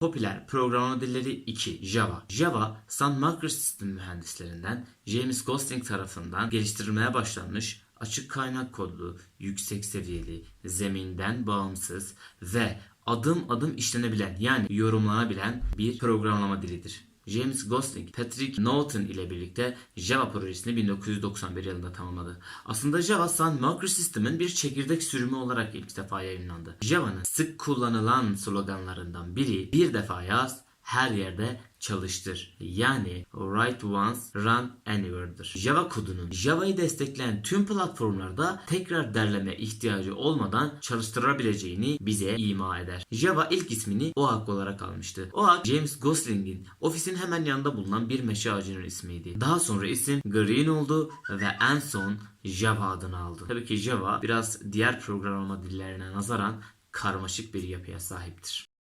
Popüler programlama dilleri 2. Java. Java, Sun Microsystem mühendislerinden James Gosling tarafından geliştirilmeye başlanmış açık kaynak kodlu, yüksek seviyeli, zeminden bağımsız ve adım adım işlenebilen yani yorumlanabilen bir programlama dilidir. James Gosling, Patrick Norton ile birlikte Java projesini 1991 yılında tamamladı. Aslında Java Sun Microsystem'in bir çekirdek sürümü olarak ilk defa yayınlandı. Java'nın sık kullanılan sloganlarından biri bir defa yaz, her yerde çalıştır. Yani write once, run anywhere'dır. Java kodunun Java'yı destekleyen tüm platformlarda tekrar derleme ihtiyacı olmadan çalıştırabileceğini bize ima eder. Java ilk ismini OAK olarak almıştı. OAK, James Gosling'in ofisin hemen yanında bulunan bir meşe ağacının ismiydi. Daha sonra isim Green oldu ve en son Java adını aldı. Tabii ki Java biraz diğer programlama dillerine nazaran karmaşık bir yapıya sahiptir.